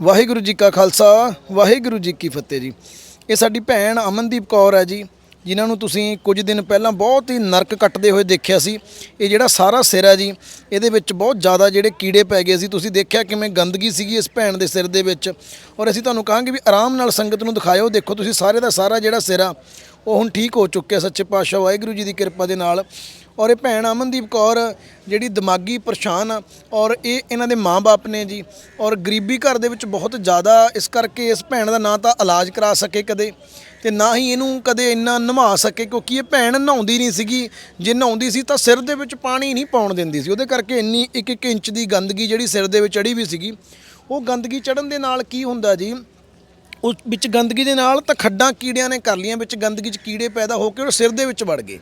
ਵਾਹਿਗੁਰੂ ਜੀ ਕਾ ਖਾਲਸਾ, ਵਾਹਿਗੁਰੂ ਜੀ ਕੀ ਫਤਿਹ ਜੀ। ਇਹ ਸਾਡੀ ਭੈਣ ਅਮਨਦੀਪ ਕੌਰ ਹੈ ਜੀ, ਜਿਨ੍ਹਾਂ ਨੂੰ ਤੁਸੀਂ ਕੁਝ ਦਿਨ ਪਹਿਲਾਂ ਬਹੁਤ ਹੀ ਨਰਕ ਕੱਟਦੇ ਹੋਏ ਦੇਖਿਆ ਸੀ। ਇਹ ਜਿਹੜਾ ਸਾਰਾ ਸਿਰ ਹੈ ਜੀ, ਇਹਦੇ ਵਿੱਚ ਬਹੁਤ ਜ਼ਿਆਦਾ ਜਿਹੜੇ ਕੀੜੇ ਪੈ ਗਏ ਸੀ। ਤੁਸੀਂ ਦੇਖਿਆ ਕਿਵੇਂ ਗੰਦਗੀ ਸੀਗੀ ਇਸ ਭੈਣ ਦੇ ਸਿਰ ਦੇ ਵਿੱਚ। ਔਰ ਅਸੀਂ ਤੁਹਾਨੂੰ ਕਹਾਂਗੇ ਵੀ ਆਰਾਮ ਨਾਲ ਸੰਗਤ ਨੂੰ ਦਿਖਾਇਓ। ਦੇਖੋ, ਤੁਸੀਂ ਸਾਰੇ ਦਾ ਸਾਰਾ ਜਿਹੜਾ ਸਿਰ ਆ, ਉਹ ਹੁਣ ਠੀਕ ਹੋ ਚੁੱਕਿਆ ਸੱਚੇ ਪਾਤਸ਼ਾਹ ਵਾਹਿਗੁਰੂ ਜੀ ਦੀ ਕਿਰਪਾ ਦੇ ਨਾਲ। ਔਰ ਇਹ ਭੈਣ ਅਮਨਦੀਪ ਕੌਰ, ਜਿਹੜੀ ਦਿਮਾਗੀ ਪਰੇਸ਼ਾਨ ਆ, ਔਰ ਇਹ ਇਹਨਾਂ ਦੇ ਮਾਪੇ ਨੇ ਜੀ, ਔਰ ਗਰੀਬੀ ਘਰ ਦੇ ਵਿੱਚ ਬਹੁਤ ਜ਼ਿਆਦਾ, ਇਸ ਕਰਕੇ ਇਸ ਭੈਣ ਦਾ ਨਾ ਤਾਂ ਇਲਾਜ ਕਰਾ ਸਕੇ ਕਦੇ, ਤੇ ਨਾ ਹੀ ਇਹਨੂੰ ਕਦੇ ਇੰਨਾ ਨਵਾ ਸਕੇ, ਕਿਉਂਕਿ ਇਹ ਭੈਣ ਨਹਾਉਂਦੀ ਨਹੀਂ ਸੀਗੀ, ਜੇ ਨਹਾਉਂਦੀ ਸੀ ਤਾਂ ਸਿਰ ਦੇ ਵਿੱਚ ਪਾਣੀ ਨਹੀਂ ਪਾਉਣ ਦਿੰਦੀ ਸੀ, ਉਹਦੇ ਕਰਕੇ ਇੰਨੀ ਇੱਕ ਇੱਕ ਇੰਚ ਦੀ ਗੰਦਗੀ ਜਿਹੜੀ ਸਿਰ ਦੇ ਵਿੱਚ ਚੜੀ ਵੀ ਸੀਗੀ, ਉਹ ਗੰਦਗੀ ਚੜਨ ਦੇ ਨਾਲ ਕੀ ਹੁੰਦਾ ਜੀ ਉਸ ਵਿੱਚ ਗੰਦਗੀ ਦੇ ਨਾਲ ਤਾਂ ਖੱਡਾਂ ਕੀੜਿਆਂ ਨੇ ਕਰ ਲੀਆਂ ਵਿੱਚ ਗੰਦਗੀ 'ਚ ਕੀੜੇ ਪੈਦਾ ਹੋ ਕੇ ਉਹ ਸਿਰ ਦੇ ਵਿੱਚ ਵੜ ਗਏ।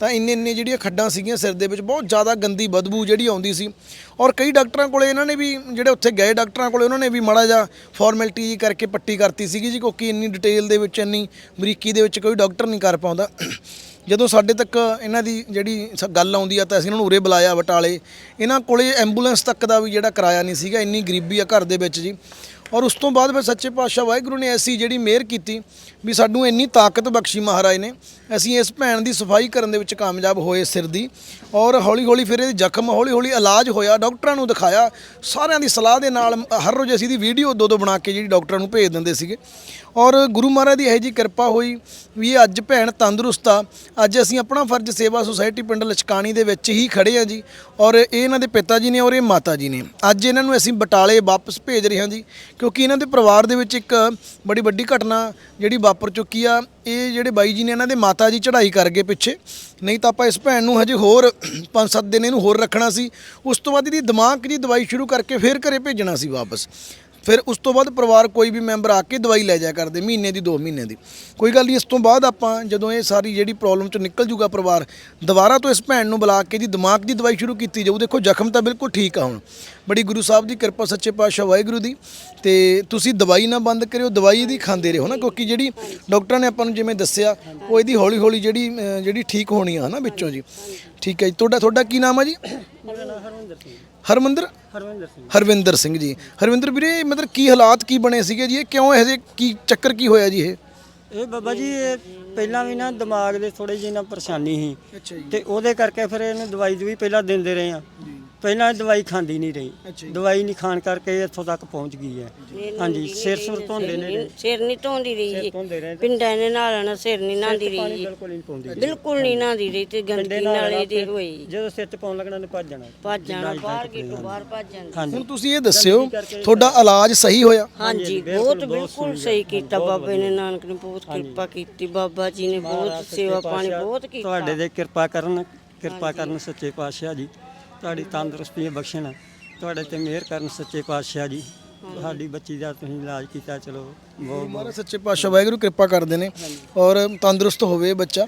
ਤਾਂ ਇੰਨੇ ਇੰਨੇ ਜਿਹੜੀਆਂ ਖੱਡਾਂ ਸੀਗੀਆਂ ਸਿਰ ਦੇ ਵਿੱਚ, ਬਹੁਤ ਜ਼ਿਆਦਾ ਗੰਦੀ ਬਦਬੂ ਜਿਹੜੀ ਆਉਂਦੀ ਸੀ। ਔਰ ਕਈ ਡਾਕਟਰਾਂ ਕੋਲੇ ਇਹਨਾਂ ਨੇ ਵੀ, ਜਿਹੜੇ ਉੱਥੇ ਗਏ ਡਾਕਟਰਾਂ ਕੋਲੇ, ਉਹਨਾਂ ਨੇ ਵੀ ਮਾੜਾ ਜਿਹਾ ਫਾਰਮੈਲਿਟੀ ਜੀ ਕਰਕੇ ਪੱਟੀ ਕਰਤੀ ਸੀਗੀ ਜੀ, ਕਿਉਂਕਿ ਇੰਨੀ ਡਿਟੇਲ ਦੇ ਵਿੱਚ, ਇੰਨੀ ਬਰੀਕੀ ਦੇ ਵਿੱਚ ਕੋਈ ਡਾਕਟਰ ਨਹੀਂ ਕਰ ਪਾਉਂਦਾ। ਜਦੋਂ ਸਾਡੇ ਤੱਕ ਇਹਨਾਂ ਦੀ ਜਿਹੜੀ ਸ- ਗੱਲ ਆਉਂਦੀ ਆ, ਤਾਂ ਅਸੀਂ ਇਹਨਾਂ ਨੂੰ ਉਰੇ ਬੁਲਾਇਆ ਬਟਾਲੇ। ਇਹਨਾਂ ਕੋਲੇ ਐਂਬੂਲੈਂਸ ਤੱਕ ਦਾ ਵੀ ਜਿਹੜਾ ਕਿਰਾਇਆ ਨਹੀਂ ਸੀਗਾ, ਇੰਨੀ ਗਰੀਬੀ ਆ ਘਰ ਦੇ ਵਿੱਚ ਜੀ। ਔਰ ਉਸ ਤੋਂ ਬਾਅਦ ਫਿਰ ਸੱਚੇ ਪਾਤਸ਼ਾਹ ਵਾਹਿਗੁਰੂ ਨੇ ਐਸੀ ਜਿਹੜੀ ਮਿਹਰ ਕੀਤੀ ਵੀ ਸਾਨੂੰ ਇੰਨੀ ਤਾਕਤ ਬਖਸ਼ੀ ਮਹਾਰਾਜ ਨੇ। ਅਸੀਂ ਇਸ ਭੈਣ ਦੀ ਸਫ਼ਾਈ ਕਰਨ ਦੇ ਵਿੱਚ ਕਾਮਯਾਬ ਹੋਏ ਸਿਰ ਦੀ ਔਰ ਹੌਲੀ ਹੌਲੀ ਫਿਰ ਇਹਦੇ ਜ਼ਖਮ ਹੌਲੀ ਹੌਲੀ ਇਲਾਜ ਹੋਇਆ। ਡਾਕਟਰਾਂ ਨੂੰ ਦਿਖਾਇਆ। ਸਾਰਿਆਂ ਦੀ ਸਲਾਹ ਦੇ ਨਾਲ ਹਰ ਰੋਜ਼ ਅਸੀਂ ਦੀ ਵੀਡੀਓ ਦੋ ਦੋ ਬਣਾ ਕੇ ਜਿਹੜੀ ਡਾਕਟਰਾਂ ਨੂੰ ਭੇਜ ਦਿੰਦੇ ਸੀਗੇ। ਔਰ ਗੁਰੂ ਮਹਾਰਾਜ ਦੀ ਇਹੋ ਜੀ ਕਿਰਪਾ ਹੋਈ ਵੀ ਇਹ ਅੱਜ ਭੈਣ ਤੰਦਰੁਸਤ ਆ। ਅੱਜ ਅਸੀਂ ਆਪਣਾ ਫਰਜ਼ ਸੇਵਾ ਸੁਸਾਇਟੀ ਪਿੰਡ ਲਚਕਾਣੀ ਦੇ ਵਿੱਚ ਹੀ ਖੜੇ ਆ ਜੀ। ਔਰ ਇਹ ਇਹਨਾਂ ਦੇ ਪਿਤਾ ਜੀ ਨੇ ਔਰ ਇਹ ਮਾਤਾ ਜੀ ਨੇ। ਅੱਜ ਇਹਨਾਂ ਨੂੰ ਅਸੀਂ ਬਟਾਲੇ ਵਾਪਸ ਭੇਜ ਰਹੇ ਹਾਂ ਜੀ, ਕਿਉਂਕਿ ਇਹਨਾਂ ਦੇ ਪਰਿਵਾਰ ਦੇ ਵਿੱਚ ਇੱਕ ਬੜੀ ਵੱਡੀ ਘਟਨਾ ਜਿਹੜੀ ਵਾਪਰ ਚੁੱਕੀ ਆ। ਇਹ ਜਿਹੜੇ ਬਾਈ ਜੀ ਨੇ ਇਹਨਾਂ ਦੇ ਮਾਤਾ ਜੀ ਚੜ੍ਹਾਈ ਕਰ ਗਏ ਪਿੱਛੇ, ਨਹੀਂ ਤਾਂ ਆਪਾਂ ਇਸ ਭੈਣ ਨੂੰ ਹਜੇ ਹੋਰ 5-7 ਦਿਨ ਇਹਨੂੰ ਹੋਰ ਰੱਖਣਾ ਸੀ। ਉਸ ਤੋਂ ਬਾਅਦ ਇਹਦੀ ਦਿਮਾਗ ਦੀ ਦਵਾਈ ਸ਼ੁਰੂ ਕਰਕੇ ਫਿਰ ਘਰੇ ਭੇਜਣਾ ਸੀ ਵਾਪਸ। ਫਿਰ ਉਸ ਤੋਂ ਬਾਅਦ ਪਰਿਵਾਰ ਕੋਈ ਵੀ ਮੈਂਬਰ ਆ ਕੇ ਦਵਾਈ ਲੈ ਜਾਇਆ ਕਰਦੇ, ਮਹੀਨੇ ਦੀ 2 ਮਹੀਨੇ ਦੀ। ਕੋਈ ਗੱਲ ਨਹੀਂ, ਇਸ ਤੋਂ ਬਾਅਦ ਆਪਾਂ ਜਦੋਂ ਇਹ ਸਾਰੀ ਜਿਹੜੀ ਪ੍ਰੋਬਲਮ ਚੋਂ ਨਿਕਲ ਜੂਗਾ ਪਰਿਵਾਰ, ਦੁਬਾਰਾ ਤੋਂ ਇਸ ਭੈਣ ਨੂੰ ਬੁਲਾ ਕੇ ਦੀ ਦਿਮਾਗ ਦੀ ਦਵਾਈ ਸ਼ੁਰੂ ਕੀਤੀ ਜਾਊ। ਦੇਖੋ, ਜ਼ਖਮ ਤਾਂ ਬਿਲਕੁਲ ਠੀਕ ਆ ਹੁਣ। ਬੜੀ ਗੁਰੂ ਸਾਹਿਬ ਦੀ ਕਿਰਪਾ, ਸੱਚੇ ਪਾਤਸ਼ਾਹ ਵਾਹਿਗੁਰੂ ਦੀ। ਤੇ ਤੁਸੀਂ ਦਵਾਈ ਨਾ ਬੰਦ ਕਰਿਓ, ਦਵਾਈ ਦੀ ਖਾਂਦੇ ਰਹੋ ਨਾ, ਕਿਉਂਕਿ ਜਿਹੜੀ ਡਾਕਟਰਾਂ ਨੇ ਆਪਾਂ ਨੂੰ ਜਿਵੇਂ ਦੱਸਿਆ, ਉਹ ਇਹਦੀ ਹੌਲੀ ਹੌਲੀ ਜਿਹੜੀ ਜਿਹੜੀ ਠੀਕ ਹੋਣੀ ਆ ਨਾ ਵਿੱਚੋਂ ਜੀ। ਠੀਕ ਹੈ ਜੀ। ਤੁਹਾਡਾ ਤੁਹਾਡਾ ਕੀ ਨਾਮ ਆ ਜੀ? ਹਰਮੰਦਰ? ਹਰਵਿੰਦਰ ਸਿੰਘ। ਹਰਵਿੰਦਰ ਸਿੰਘ ਜੀ। ਹਰਵਿੰਦਰ ਵੀਰੇ ਮਤਲਬ ਕੀ ਹਾਲਾਤ ਕੀ ਬਣੇ ਸੀਗੇ ਜੀ? ਇਹ ਕਿਉਂ ਇਹੋ ਜਿਹੇ ਕੀ ਚੱਕਰ ਕੀ ਹੋਇਆ ਜੀ ਇਹ? ਇਹ ਬਾਬਾ ਜੀ ਇਹ ਪਹਿਲਾਂ ਵੀ ਨਾ ਦਿਮਾਗ ਦੇ ਥੋੜੀ ਜਿਹੀ ਨਾ ਪਰੇਸ਼ਾਨੀ ਸੀ। ਅੱਛਾ ਜੀ। ਤੇ ਉਹਦੇ ਕਰਕੇ ਫਿਰ ਇਹਨੂੰ ਦਵਾਈ ਵੀ ਪਹਿਲਾਂ ਦਿੰਦੇ ਰਹੇ ਆ। ਪਹਿਲਾਂ ਦਵਾਈ ਖਾਂਦੀ ਨਹੀਂ ਰਹੀ। ਦਵਾਈ ਨਹੀਂ ਖਾਣ ਕਰਕੇ ਇੱਥੋਂ ਤੱਕ ਪਹੁੰਚ ਗਈ ਹੈ। ਹਾਂਜੀ ਸਿਰ ਸੁਰ ਧੋਂਦੇ ਨੇ। ਸਿਰ ਨਹੀਂ ਧੋਂਦੀ ਰਹੀ ਜੀ। ਪਿੰਡਾਂ ਨੇ ਨਾਲਣਾ ਸਿਰ ਨਹੀਂ ਨਾਂਦੀ ਰਹੀ ਜੀ। ਬਿਲਕੁਲ ਨਹੀਂ ਪਾਉਂਦੀ ਬਿਲਕੁਲ ਨਹੀਂ ਨਾਂਦੀ ਰਹੀ ਤੇ ਗੰਦਗੀ ਨਾਲੇ ਦੀ ਹੋਈ ਜਦੋਂ ਸਿਰ 'ਚ ਪਾਉਣ ਲੱਗਣਾ ਨੇ ਭੱਜ ਜਾਣਾ। ਭੱਜ ਜਾਣਾ ਬਾਹਰ ਗੇਟੋਂ ਬਾਹਰ ਭੱਜ ਜਾਣਾ। ਹੁਣ ਤੁਸੀਂ ਇਹ ਦੱਸਿਓ ਤੁਹਾਡਾ ਇਲਾਜ ਸਹੀ ਹੋਇਆ? ਹਾਂਜੀ ਬਹੁਤ ਬਿਲਕੁਲ ਸਹੀ ਕੀਤਾ ਬਾਬੇ ਨੇ ਨਾਨਕ ਨੇ ਬਹੁਤ ਕਿਰਪਾ ਕੀਤੀ ਬਾਬਾ ਜੀ ਨੇ ਬਹੁਤ ਸੇਵਾ ਪਾਣੀ ਬਹੁਤ ਕੀਤਾ। ਤੁਹਾਡੇ ਦੇ ਕਿਰਪਾ ਕਰਨ ਕਿਰਪਾ ਕਰਨ ਸੱਚੇ ਪਾਤਸ਼ਾਹ ਜੀ। ਤੁਹਾਡੀ ਤੰਦਰੁਸਤੀ ਬਖਸ਼ਣ। ਤੁਹਾਡੇ ਤੇ ਮਿਹਰ ਕਰਨ ਸੱਚੇ ਪਾਤਸ਼ਾਹ ਜੀ। ਸਾਡੀ ਬੱਚੀ ਦਾ ਤੁਸੀਂ ਇਲਾਜ ਕੀਤਾ ਚਲੋ। ਮਹਾਰਾਜ ਸੱਚੇ ਪਾਤਸ਼ਾਹ ਵਾਹਿਗੁਰੂ ਕਿਰਪਾ ਕਰਦੇ ਨੇ ਔਰ ਤੰਦਰੁਸਤ ਹੋਵੇ ਬੱਚਾ।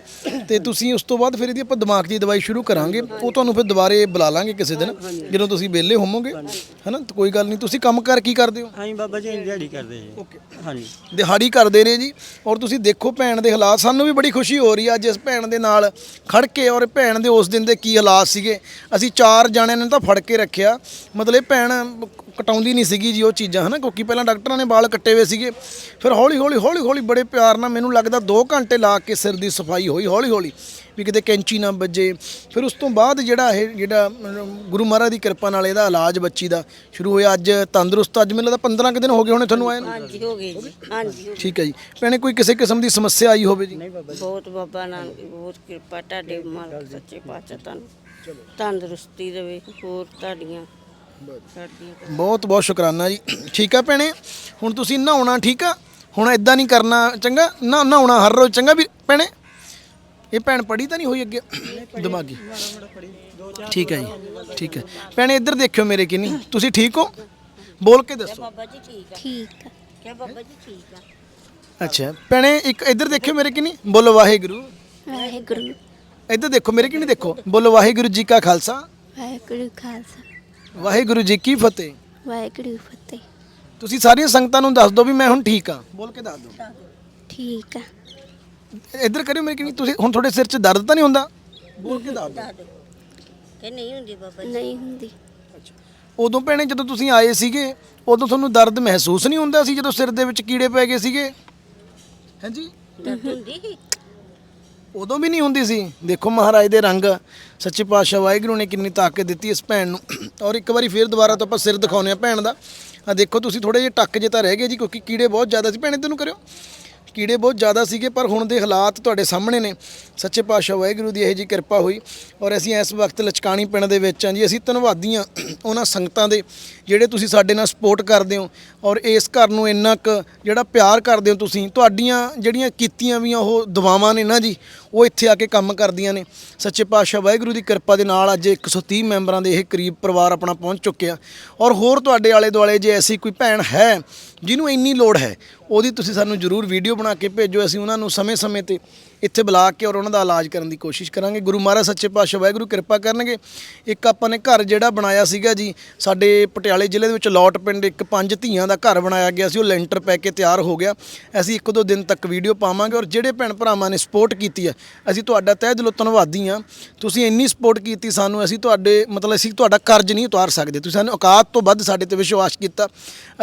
ਤੇ ਤੁਸੀਂ ਉਸ ਤੋਂ ਬਾਅਦ ਫਿਰ ਇਹਦੀ ਆਪਾਂ ਦਿਮਾਗ ਦੀ ਦਵਾਈ ਸ਼ੁਰੂ ਕਰਾਂਗੇ। ਉਹ ਤੁਹਾਨੂੰ ਫਿਰ ਦੁਬਾਰੇ ਬੁਲਾ ਲਾਂਗੇ ਕਿਸੇ ਦਿਨ ਜਦੋਂ ਤੁਸੀਂ ਵਿਹਲੇ ਹੋਵੋਗੇ। ਹੈਨਾ? ਤਾਂ ਕੋਈ ਗੱਲ ਨਹੀਂ ਤੁਸੀਂ ਕੰਮ ਕਰ ਕੀ ਕਰਦੇ ਹੋ? ਹਾਂਜੀ ਬਾਬਾ ਜੀ ਦਿਹਾੜੀ ਕਰਦੇ ਜੀ। ਹਾਂਜੀ। ਦਿਹਾੜੀ ਕਰਦੇ ਨੇ ਜੀ। ਔਰ ਤੁਸੀਂ ਦੇਖੋ ਭੈਣ ਦੇ ਹਾਲਾਤ। ਸਾਨੂੰ ਵੀ ਬੜੀ ਖੁਸ਼ੀ ਹੋ ਰਹੀ ਹੈ ਅੱਜ ਇਸ ਭੈਣ ਦੇ ਨਾਲ ਖੜ ਕੇ। ਔਰ ਭੈਣ ਦੇ ਉਸ ਦਿਨ ਦੇ ਕੀ ਹਾਲਾਤ ਸੀਗੇ। ਅਸੀਂ ਚਾਰ ਜਾਣਿਆਂ ਨੇ ਤਾਂ ਫੜ ਕੇ ਰੱਖਿਆ। ਮਤਲਬ ਇਹ ਭੈਣ ਕਟਾਉਂਦੀ ਨਹੀਂ ਸੀਗੀ ਜੀ ਉਹ ਚੀਜ਼ਾਂ। ਹਨਾ? ਕਿਉਂਕਿ ਪਹਿਲਾਂ ਡਾਕਟਰਾਂ ਨੇ ਵਾਲ ਕੱਟੇ ਹੋਏ ਸੀਗੇ। ਫਿਰ ਹੌਲੀ ਹੌਲੀ ਹੌਲੀ ਹੌਲੀ ਬੜੇ ਪਿਆਰ ਨਾਲ ਮੈਨੂੰ ਲੱਗਦਾ 2 ਘੰਟੇ ਲਾ ਕੇ ਸਿਰ ਦੀ ਸਫ਼ਾਈ ਹੋਈ ਹੌਲੀ ਹੌਲੀ ਵੀ ਕਿਤੇ ਕੈਂਚੀ ਨਾ ਵੱਜੇ। ਫਿਰ ਉਸ ਤੋਂ ਬਾਅਦ ਜਿਹੜਾ ਇਹ ਜਿਹੜਾ ਗੁਰੂ ਮਹਾਰਾਜ ਦੀ ਕਿਰਪਾ ਨਾਲ ਇਹਦਾ ਇਲਾਜ ਬੱਚੀ ਦਾ ਸ਼ੁਰੂ ਹੋਇਆ ਅੱਜ ਤੰਦਰੁਸਤ ਅੱਜ ਮੈਨੂੰ ਲੱਗਦਾ 15 ਕੁ ਦਿਨ ਹੋ ਗਏ ਹੋਣੇ ਤੁਹਾਨੂੰ ਆਏ ਨੂੰ। ਹਾਂਜੀ ਹੋ ਗਈ ਜੀ। ਹਾਂਜੀ ਹੋ। ਠੀਕ ਹੈ ਜੀ। ਭੈਣੇ ਕੋਈ ਕਿਸੇ ਕਿਸਮ ਦੀ ਸਮੱਸਿਆ ਆਈ ਹੋਵੇ ਜੀ। ਬਹੁਤ ਬਾਬਾ ਨਾਨਕ ਦੀ ਬਹੁਤ ਕਿਰਪਾ ਤੁਹਾਡੇ ਮਾਲਕ ਸੱਚੇ ਪਾਤਸ਼ਾਹ ਤੁਹਾਨੂੰ ਤੰਦਰੁਸਤੀ ਦੇਵੇ ਹੋਰ ਤੁਹਾਡੀਆਂ ਬਹੁਤ ਬਹੁਤ ਸ਼ੁਕਰਾਨਾ ਜੀ। ਠੀਕ ਆ ਭੈਣੇ? ਹੁਣ ਤੁਸੀਂ ਨਹਾਉਣਾ ਠੀਕ ਆ? ਹੁਣ ਇਦਾਂ ਨਹੀਂ ਕਰਨਾ ਚੰਗਾ? ਨਾ ਨਹਾਉਣਾ ਹਰ ਰੋਜ਼ ਚੰਗਾ ਵੀ ਭੈਣੇ? ਇਹ ਭੈਣ ਪੜੀ ਤਾਂ ਨਹੀਂ ਹੋਈ ਅੱਗੇ? ਦਿਮਾਗੀ। ਠੀਕ ਹੈ ਜੀ ਠੀਕ ਹੈ ਭੈਣੇ ਇੱਧਰ ਦੇਖਿਓ ਮੇਰੇ ਕਿੰਨੀ। ਤੁਸੀਂ ਠੀਕ ਹੋ? ਬੋਲ ਕੇ ਦੱਸੋ। ਬਾਬਾ ਜੀ ਠੀਕ ਆ। ਠੀਕ ਆ ਕਿਆ ਬਾਬਾ ਜੀ ਠੀਕ ਆ? ਅੱਛਾ। ਭੈਣੇ ਇੱਕ ਇੱਧਰ ਦੇਖਿਓ ਮੇਰੇ ਕਿੰਨੀ। ਬੋਲੋ ਵਾਹਿਗੁਰੂ। ਵਾਹਿਗੁਰੂ। ਇੱਧਰ ਦੇਖੋ ਮੇਰੇ ਕਿੰਨੀ ਦੇਖੋ। ਬੋਲੋ ਵਾਹਿਗੁਰੂ ਜੀ ਕਾ ਖਾਲਸਾ। ਵਾਹਿਗੁਰੂ ਖਾਲਸਾ। ਵਾਹਿਗੁਰੂ ਜੀ ਕੀ ਫਤਿਹ। ਵਾਹਿਗੁਰੂ ਫਤਿਹ। ਤੁਸੀਂ ਸਾਰੀਆਂ ਸੰਗਤਾਂ ਨੂੰ ਦੱਸ ਦਿਓ ਵੀ ਮੈਂ ਹੁਣ ਠੀਕ ਆ ਬੋਲ ਕੇ ਦੱਸ ਦਿਓ। ਠੀਕ ਆ। ਇੱਧਰ ਕਰਿਓ ਮੇਰੇ ਕਿੰਨੀ ਤੁਸੀਂ ਹੁਣ ਤੁਹਾਡੇ ਸਿਰ 'ਚ ਦਰਦ ਤਾਂ ਨਹੀਂ ਹੁੰਦਾ? ਬੋਲ ਕੇ ਦੱਸ ਦਿਓ। ਕਿ ਨਹੀਂ ਹੁੰਦੀ ਬਾਬਾ ਜੀ? ਨਹੀਂ ਹੁੰਦੀ। ਉਦੋਂ ਭੈਣੇ ਜਦੋਂ ਤੁਸੀਂ ਆਏ ਸੀਗੇ ਉਦੋਂ ਤੁਹਾਨੂੰ ਦਰਦ ਮਹਿਸੂਸ ਨਹੀਂ ਹੁੰਦਾ ਸੀ ਜਦੋਂ ਸਿਰ ਦੇ ਵਿੱਚ ਕੀੜੇ ਪੈ ਗਏ ਸੀਗੇ? ਹਾਂਜੀ ਦਰਦ ਹੁੰਦੀ ਸੀ? ਉਦੋਂ ਵੀ ਨਹੀਂ ਹੁੰਦੀ ਸੀ। ਦੇਖੋ ਮਹਾਰਾਜ ਦੇ ਰੰਗ। ਸੱਚੇ ਪਾਤਸ਼ਾਹ ਵਾਹਿਗੁਰੂ ਨੇ ਕਿੰਨੀ ਤਾਕਤ ਦਿੱਤੀ ਇਸ ਭੈਣ ਨੂੰ। ਔਰ ਇੱਕ ਵਾਰੀ ਫੇਰ ਦੁਬਾਰਾ ਤੋਂ ਆਪਾਂ ਸਿਰ ਦਿਖਾਉਂਦੇ ਆ ਭੈਣ ਦਾ। ਆ ਦੇਖੋ ਤੁਸੀਂ ਥੋੜੇ ਜਿਹੇ ਟੱਕ ਜੇ ਤਾਂ ਰਹਿ ਗਏ ਜੀ, ਕਿਉਂਕਿ ਕੀੜੇ ਬਹੁਤ ਜ਼ਿਆਦਾ ਸੀ। ਭੈਣ ਇੱਧਰ ਕਰਿਓ। ਕੀੜੇ ਬਹੁਤ ਜ਼ਿਆਦਾ ਸੀਗੇ, ਪਰ ਹੁਣ ਦੇ ਹਾਲਾਤ ਤੁਹਾਡੇ ਸਾਹਮਣੇ ਨੇ। ਸੱਚੇ ਪਾਤਸ਼ਾਹ ਵਾਹਿਗੁਰੂ ਦੀ ਇਹ ਜੀ ਕਿਰਪਾ ਹੋਈ ਔਰ ਅਸੀਂ ਇਸ ਵਕਤ ਲਚਕਾਣੀ ਪਿੰਡ ਦੇ ਵਿੱਚ ਹਾਂ ਜੀ। ਅਸੀਂ ਧੰਨਵਾਦੀ ਹਾਂ ਉਹਨਾਂ ਸੰਗਤਾਂ ਦੇ ਜਿਹੜੇ ਤੁਸੀਂ ਸਾਡੇ ਨਾਲ ਸਪੋਰਟ ਕਰਦੇ ਹੋ ਔਰ ਇਸ ਘਰ ਨੂੰ ਇੰਨਾ ਕੁ ਜਿਹੜਾ ਪਿਆਰ ਕਰਦੇ ਹੋ ਤੁਸੀਂ, ਤੁਹਾਡੀਆਂ ਜਿਹੜੀਆਂ ਕੀਤੀਆਂ ਵੀ ਉਹ ਦੁਆਵਾਂ ਨੇ ਨਾ ਜੀ, ਉਹ ਇੱਥੇ ਆ ਕੇ ਕੰਮ ਕਰਦੀਆਂ ਨੇ। ਸੱਚੇ ਪਾਤਸ਼ਾਹ ਵਾਹਿਗੁਰੂ ਦੀ ਕਿਰਪਾ ਦੇ ਨਾਲ ਅੱਜ 130 ਮੈਂਬਰਾਂ ਦੇ ਇਹ ਕਰੀਬ ਪਰਿਵਾਰ ਆਪਣਾ ਪਹੁੰਚ ਚੁੱਕਿਆ। ਔਰ ਹੋਰ ਤੁਹਾਡੇ ਆਲੇ ਦੁਆਲੇ ਜੇ ਐਸੀ ਕੋਈ ਭੈਣ ਹੈ ਜਿਹਨੂੰ ਇੰਨੀ ਲੋੜ ਹੈ, ਉਹਦੀ ਤੁਸੀਂ ਸਾਨੂੰ ਜਰੂਰ ਵੀਡੀਓ ਬਣਾ ਕੇ ਭੇਜੋ, ਅਸੀਂ ਉਹਨਾਂ ਨੂੰ ਸਮੇਂ-ਸਮੇਂ ਤੇ ਇੱਥੇ ਬੁਲਾ ਕੇ ਔਰ ਉਹਨਾਂ ਦਾ ਇਲਾਜ ਕਰਨ ਦੀ ਕੋਸ਼ਿਸ਼ ਕਰਾਂਗੇ। ਗੁਰੂ ਮਹਾਰਾਜ ਸੱਚੇ ਪਾਤਸ਼ਾਹ ਵਾਹਿਗੁਰੂ ਕਿਰਪਾ ਕਰਨਗੇ। ਇੱਕ ਆਪਾਂ ਨੇ ਘਰ ਜਿਹੜਾ ਬਣਾਇਆ ਸੀਗਾ ਜੀ, ਸਾਡੇ ਪਟਿਆਲੇ ਜ਼ਿਲ੍ਹੇ ਦੇ ਵਿੱਚ ਲੋਟ ਪਿੰਡ ਇੱਕ ਪੰਜ ਧੀਆਂ ਦਾ ਘਰ ਬਣਾਇਆ ਗਿਆ ਸੀ, ਉਹ ਲੈਂਟਰ ਪੈ ਕੇ ਤਿਆਰ ਹੋ ਗਿਆ। ਅਸੀਂ ਇੱਕ ਦੋ ਦਿਨ ਤੱਕ ਵੀਡੀਓ ਪਾਵਾਂਗੇ ਔਰ ਜਿਹੜੇ ਭੈਣ ਭਰਾਵਾਂ ਨੇ ਸਪੋਰਟ ਕੀਤੀ ਹੈ, ਅਸੀਂ ਤੁਹਾਡਾ ਤਹਿ ਦਿਲੋਂ ਧੰਨਵਾਦੀ ਹਾਂ। ਤੁਸੀਂ ਇੰਨੀ ਸਪੋਰਟ ਕੀਤੀ ਸਾਨੂੰ, ਅਸੀਂ ਤੁਹਾਡੇ ਮਤਲਬ ਅਸੀਂ ਤੁਹਾਡਾ ਕਰਜ਼ ਨਹੀਂ ਉਤਾਰ ਸਕਦੇ। ਤੁਸੀਂ ਸਾਨੂੰ ਔਕਾਤ ਤੋਂ ਵੱਧ ਸਾਡੇ ਤੇ ਵਿਸ਼ਵਾਸ ਕੀਤਾ।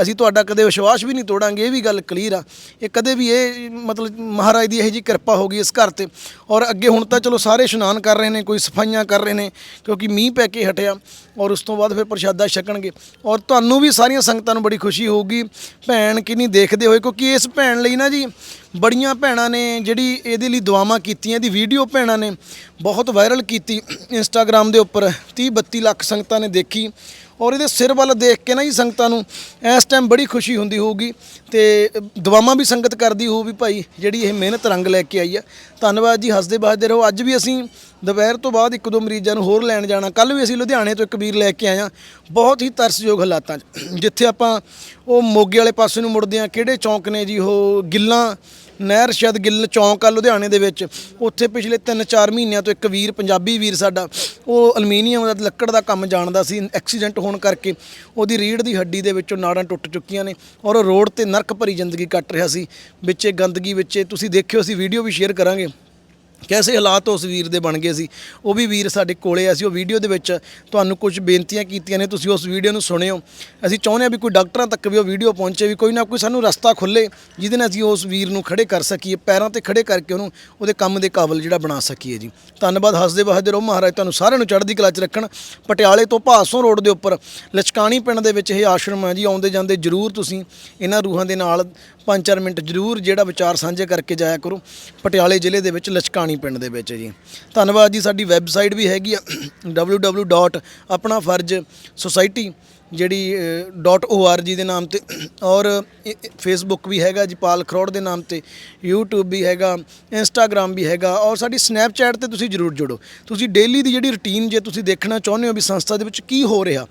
ਅਸੀਂ ਤੁਹਾਡਾ ਕਦੇ ਵਿਸ਼ਵਾਸ ਵੀ ਨਹੀਂ ਤੋੜਾਂਗੇ, ਇਹ ਵੀ ਗੱਲ ਕਲੀਅਰ ਆ। ਇਹ ਕਦੇ ਵੀ ਇਹ ਮਤਲਬ ਮਹਾਰਾਜ ਦੀ ਇਹੋ ਜੀ ਕਿਰਪਾ ਹੋ ਗਈ ਇਸ ਘਰ ਤੇ। ਔਰ ਅੱਗੇ ਹੁਣ ਤਾਂ ਚਲੋ ਸਾਰੇ ਇਸ਼ਨਾਨ ਕਰ ਰਹੇ ਨੇ, ਕੋਈ ਸਫਾਈਆਂ ਕਰ ਰਹੇ ਨੇ, ਕਿਉਂਕਿ ਮੀਂਹ ਪੈ ਕੇ ਹਟਿਆ ਔਰ ਉਸ ਤੋਂ ਬਾਅਦ ਫਿਰ ਪ੍ਰਸ਼ਾਦਾ ਛਕਣਗੇ। ਔਰ ਤੁਹਾਨੂੰ ਵੀ ਸਾਰੀਆਂ ਸੰਗਤਾਂ ਨੂੰ ਬੜੀ ਖੁਸ਼ੀ ਹੋਊਗੀ। ਭੈਣ ਕਿੰਨੀ ਦੇਖਦੇ ਹੋਏ, ਕਿਉਂਕਿ ਇਸ ਭੈਣ ਲਈ ਨਾ ਜੀ ਬੜੀਆਂ ਭੈਣਾਂ ਨੇ ਜਿਹੜੀ ਇਹਦੇ ਲਈ ਦੁਆਵਾਂ ਕੀਤੀਆਂ, ਇਹਦੀ ਵੀਡੀਓ ਭੈਣਾਂ ਨੇ ਬਹੁਤ ਵਾਇਰਲ ਕੀਤੀ। ਇੰਸਟਾਗ੍ਰam ਦੇ ਉੱਪਰ 30 32 ਲੱਖ ਸੰਗਤਾਂ ਨੇ ਦੇਖੀ। ਔਰ ਇਹਦੇ ਸਿਰ ਵੱਲ ਦੇਖ ਕੇ ਨਾ ਜੀ ਸੰਗਤਾਂ ਨੂੰ ਇਸ ਟਾਈਮ ਬੜੀ ਖੁਸ਼ੀ ਹੁੰਦੀ ਹੋਊਗੀ ਤੇ ਦੁਆਵਾਂ ਵੀ ਸੰਗਤ ਕਰਦੀ ਹੋਊ ਵੀ ਭਾਈ, ਜਿਹੜੀ ਇਹ ਮਿਹਨਤ ਰੰਗ ਲੈ ਕੇ ਆਈ ਆ। ਧੰਨਵਾਦ ਜੀ, ਹੱਸਦੇ ਬਸਦੇ ਰਹੋ। ਅੱਜ ਵੀ ਅਸੀਂ ਦੁਪਹਿਰ ਤੋਂ ਬਾਅਦ ਇੱਕ ਦੋ ਮਰੀਜ਼ਾਂ ਨੂੰ ਹੋਰ ਲੈਣ ਜਾਣਾ। ਕੱਲ ਵੀ ਅਸੀਂ ਲੁਧਿਆਣੇ ਤੋਂ ਇੱਕ ਵੀਰ ਲੈ ਕੇ ਆਏ ਹਾਂ ਬਹੁਤ ਹੀ ਤਰਸਯੋਗ ਹਾਲਾਤਾਂ 'ਚ। ਜਿੱਥੇ ਆਪਾਂ ਉਹ ਮੋਗੇ ਵਾਲੇ ਪਾਸੇ ਨੂੰ ਮੁੜਦੇ ਆ, ਕਿਹੜੇ ਚੌਂਕ ਨੇ ਜੀ ਉਹ? ਗਿੱਲਾਂ ਨਹਿਰ ਸ਼ਾਇਦ ਗਿੱਲ ਚੌਂਕ ਆ ਲੁਧਿਆਣੇ ਦੇ ਵਿੱਚ। ਉੱਥੇ ਪਿਛਲੇ 3-4 ਮਹੀਨਿਆਂ ਤੋਂ ਇੱਕ ਵੀਰ, ਪੰਜਾਬੀ ਵੀਰ ਸਾਡਾ, ਉਹ ਅਲਮੀਨੀਅਮ ਦਾ ਲੱਕੜ ਦਾ ਕੰਮ ਜਾਣਦਾ ਸੀ, ਐਕਸੀਡੈਂਟ ਹੋਣ ਕਰਕੇ। ਉਹਦੀ ਰੀੜ ਦੀ ਹੱਡੀ ਦੇ ਵਿੱਚੋਂ ਨਾੜਾਂ ਟੁੱਟ ਚੁੱਕੀਆਂ ਨੇ ਔਰ ਉਹ ਰੋਡ ਤੇ ਨਰਕ ਭਰੀ ਜ਼ਿੰਦਗੀ ਕੱਟ ਰਿਹਾ ਸੀ। ਵਿੱਚੇ ਗੰਦਗੀ ਵਿੱਚੇ ਤੁਸੀਂ ਦੇਖਿਓ, ਅਸੀਂ ਵੀਡੀਓ ਵੀ ਸ਼ੇਅਰ ਕਰਾਂਗੇ। ਕੈਸੇ ਹਾਲਾਤ ਉਸ ਵੀਰ ਦੇ ਬਣ ਗਏ ਸੀ? ਉਹ ਵੀ ਵੀਰ ਸਾਡੇ ਕੋਲੇ ਆ ਸੀ, ਉਹ ਵੀਡੀਓ ਦੇ ਵਿੱਚ ਤੁਹਾਨੂੰ ਕੁਝ ਬੇਨਤੀਆਂ ਕੀਤੀਆਂ ਨੇ, ਤੁਸੀਂ ਉਸ ਵੀਡੀਓ ਨੂੰ ਸੁਣਿਓ। ਅਸੀਂ ਚਾਹੁੰਦੇ ਹਾਂ ਵੀ ਕੋਈ ਡਾਕਟਰਾਂ ਤੱਕ ਵੀ ਉਹ ਵੀਡੀਓ ਪਹੁੰਚੇ, ਵੀ ਕੋਈ ਨਾ ਕੋਈ ਸਾਨੂੰ ਰਸਤਾ ਖੁੱਲੇ, ਜਿਹਦੇ ਨਾਲ ਅਸੀਂ ਉਸ ਵੀਰ ਨੂੰ ਖੜੇ ਕਰ ਸਕੀਏ, ਪੈਰਾਂ ਤੇ ਖੜੇ ਕਰਕੇ ਉਹਨੂੰ ਉਹਦੇ ਕੰਮ ਦੇ ਕਾਬਲ ਜਿਹੜਾ ਬਣਾ ਸਕੀਏ ਜੀ। ਧੰਨਵਾਦ, ਹੱਸਦੇ ਵਸਦੇ ਰਹੋ ਮਹਾਰਾਜ, ਤੁਹਾਨੂੰ ਸਾਰਿਆਂ ਨੂੰ ਚੜ੍ਹਦੀ ਕਲਾ 'ਚ ਰੱਖਣ। ਪਟਿਆਲੇ ਤੋਂ ਭਾਸੋਂ ਰੋਡ ਦੇ ਉੱਪਰ, ਲਚਕਾਣੀ ਪਿੰਡ ਦੇ ਵਿੱਚ ਇਹ ਆਸ਼ਰਮ ਹੈ ਜੀ, ਆਉਂਦੇ ਜਾਂਦੇ ਜਰੂਰ ਤੁਸੀਂ ਇਹਨਾਂ ਰੂਹਾਂ ਦੇ ਨਾਲ 5-4 ਮਿੰਟ ਜਰੂਰ ਜਿਹੜਾ ਵਿਚਾਰ ਸਾਂਝੇ ਕਰਕੇ ਜਾਇਆ ਕਰੋ। ਪਟਿਆਲੇ ਜ਼ਿਲ੍ਹੇ ਦੇ ਵਿੱਚ ਲਚਕਾਣੀ ਪਿੰਡ ਦੇ ਵਿੱਚ ਜੀ। ਧੰਨਵਾਦ ਜੀ, ਸਾਡੀ ਵੈਬਸਾਈਟ ਵੀ ਹੈਗੀ ਆ www.ਆਪਣਾ ਫਰਜ਼ ਸੁਸਾਇਟੀ ਜਿਹੜੀ .org ਦੇ ਨਾਮ ਤੇ। ਔਰ ਫੇਸਬੁੱਕ ਵੀ ਹੈਗਾ ਜੀ, ਪਾਲ ਖਰੋੜ ਦੇ ਨਾਮ ਤੇ। YouTube ਵੀ ਹੈਗਾ, Instagram ਵੀ ਹੈਗਾ। ਔਰ ਸਾਡੀ Snapchat ਤੇ ਤੁਸੀਂ ਜਰੂਰ ਜੁੜੋ। ਤੁਸੀਂ ਡੇਲੀ ਦੀ ਜਿਹੜੀ ਰੁਟੀਨ ਜੇ ਤੁਸੀਂ ਦੇਖਣਾ ਚਾਹੁੰਦੇ ਹੋ ਵੀ ਸੰਸਥਾ ਦੇ ਵਿੱਚ ਕੀ ਹੋ ਰਿਹਾ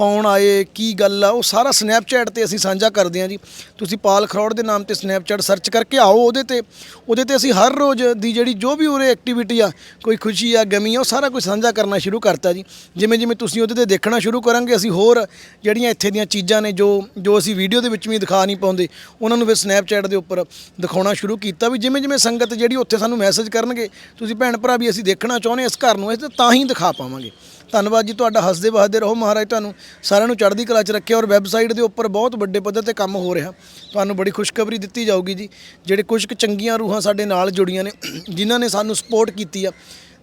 ਕੌਣ ਆਏ, ਕੀ ਗੱਲ ਆ, ਉਹ ਸਾਰਾ ਸਨੈਪਚੈਟ ਤੇ ਅਸੀਂ ਸਾਂਝਾ ਕਰਦੇ ਹਾਂ ਜੀ। ਤੁਸੀਂ ਪਾਲ ਖਰੋੜ ਦੇ ਨਾਮ ਤੇ ਸਨੈਪਚੈਟ ਸਰਚ ਕਰਕੇ ਆਓ ਉਹਦੇ ਤੇ। ਉਹਦੇ ਤੇ ਅਸੀਂ ਹਰ ਰੋਜ਼ ਦੀ ਜਿਹੜੀ ਜੋ ਵੀ ਉਰੇ ਐਕਟੀਵਿਟੀ ਆ, ਕੋਈ ਖੁਸ਼ੀ ਆ, ਗਮੀ ਆ, ਉਹ ਸਾਰਾ ਕੁਝ ਸਾਂਝਾ ਕਰਨਾ ਸ਼ੁਰੂ ਕਰਤਾ ਜੀ। ਜਿਵੇਂ ਜਿਵੇਂ ਤੁਸੀਂ ਉਹਦੇ ਤੇ ਦੇਖਣਾ ਸ਼ੁਰੂ ਕਰਾਂਗੇ, ਅਸੀਂ ਹੋਰ ਜਿਹੜੀਆਂ ਇੱਥੇ ਦੀਆਂ ਚੀਜ਼ਾਂ ਨੇ ਜੋ ਜੋ ਅਸੀਂ ਵੀਡੀਓ ਦੇ ਵਿੱਚ ਵੀ ਦਿਖਾ ਨਹੀਂ ਪਾਉਂਦੇ, ਉਹਨਾਂ ਨੂੰ ਫਿਰ ਸਨੈਪਚੈਟ ਦੇ ਉੱਪਰ ਦਿਖਾਉਣਾ ਸ਼ੁਰੂ ਕੀਤਾ ਵੀ ਜਿਵੇਂ ਜਿਵੇਂ ਸੰਗਤ ਜਿਹੜੀ ਉੱਥੇ ਸਾਨੂੰ ਮੈਸੇਜ ਕਰਨਗੇ, ਤੁਸੀਂ ਭੈਣ ਭਰਾ ਵੀ ਅਸੀਂ ਦੇਖਣਾ ਚਾਹੁੰਦੇ ਇਸ ਘਰ ਨੂੰ ਇਸ ਤਾਂ ਹੀ ਦਿਖਾ ਪਾਵਾਂਗੇ। ਧੰਨਵਾਦ ਜੀ ਤੁਹਾਡਾ, ਹੱਸਦੇ ਵਸਦੇ ਰਹੋ ਮਹਾਰਾਜ ਤੁਹਾਨੂੰ। ਸਾਰਿਆਂ ਨੂੰ ਚੜ੍ਹਦੀ ਕਲਾ 'ਚ ਰੱਖਿਆ ਔਰ ਵੈਬਸਾਈਟ ਦੇ ਉੱਪਰ ਬਹੁਤ ਵੱਡੇ ਪੱਧਰ ਤੇ ਕੰਮ ਹੋ ਰਿਹਾ। ਤੁਹਾਨੂੰ ਬੜੀ ਖੁਸ਼ਖਬਰੀ ਦਿੱਤੀ ਜਾਊਗੀ ਜੀ। ਜਿਹੜੇ ਕੁਝ ਕੁ ਚੰਗੀਆਂ ਰੂਹਾਂ ਸਾਡੇ ਨਾਲ ਜੁੜੀਆਂ ਨੇ, ਜਿਨ੍ਹਾਂ ਨੇ ਸਾਨੂੰ ਸਪੋਰਟ ਕੀਤੀ ਆ।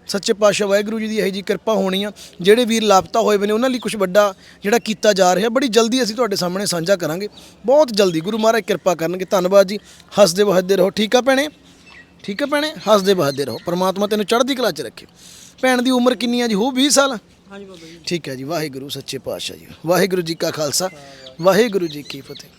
ਸੱਚੇ ਪਾਤਸ਼ਾਹ ਵਾਹਿਗੁਰੂ ਜੀ ਦੀ ਇਹੋ ਜੀ ਕਿਰਪਾ ਹੋਣੀ ਆ। ਜਿਹੜੇ ਵੀਰ ਲਾਪਤਾ ਹੋਏ ਬਨੇ ਉਹਨਾਂ ਲਈ ਕੁਝ ਵੱਡਾ ਜਿਹੜਾ ਕੀਤਾ ਜਾ ਰਿਹਾ, ਬੜੀ ਜਲਦੀ ਅਸੀਂ ਤੁਹਾਡੇ ਸਾਹਮਣੇ ਸਾਂਝਾ ਕਰਾਂਗੇ। ਬਹੁਤ ਜਲਦੀ, ਗੁਰੂ ਮਹਾਰਾਜ ਕਿਰਪਾ ਕਰਨਗੇ। ਧੰਨਵਾਦ ਜੀ। ਹੱਸਦੇ ਵਸਦੇ ਰਹੋ। ਠੀਕ ਆ ਭੈਣੇ? ਠੀਕ ਆ ਭੈਣੇ? ਹੱਸਦੇ ਵਸਦੇ ਰਹੋ। ਪਰਮਾਤਮਾ ਤੈਨੂੰ ਚੜ੍ਹਦੀ ਕਲਾ 'ਚ ਰੱਖੇ। ਭੈਣ ਦੀ ਉਮਰ ਕਿੰਨੀ ਆ ਜੀ? ਹੋ 20 ਸਾਲ। ਹਾਂਜੀ ਬਾਬਾ ਜੀ। ਠੀਕ ਹੈ ਜੀ, ਵਾਹਿਗੁਰੂ, ਸੱਚੇ ਪਾਤਸ਼ਾਹ ਜੀ। ਵਾਹਿਗੁਰੂ ਜੀ ਕਾ ਖਾਲਸਾ, ਵਾਹਿਗੁਰੂ ਜੀ ਕੀ ਫਤਿਹ।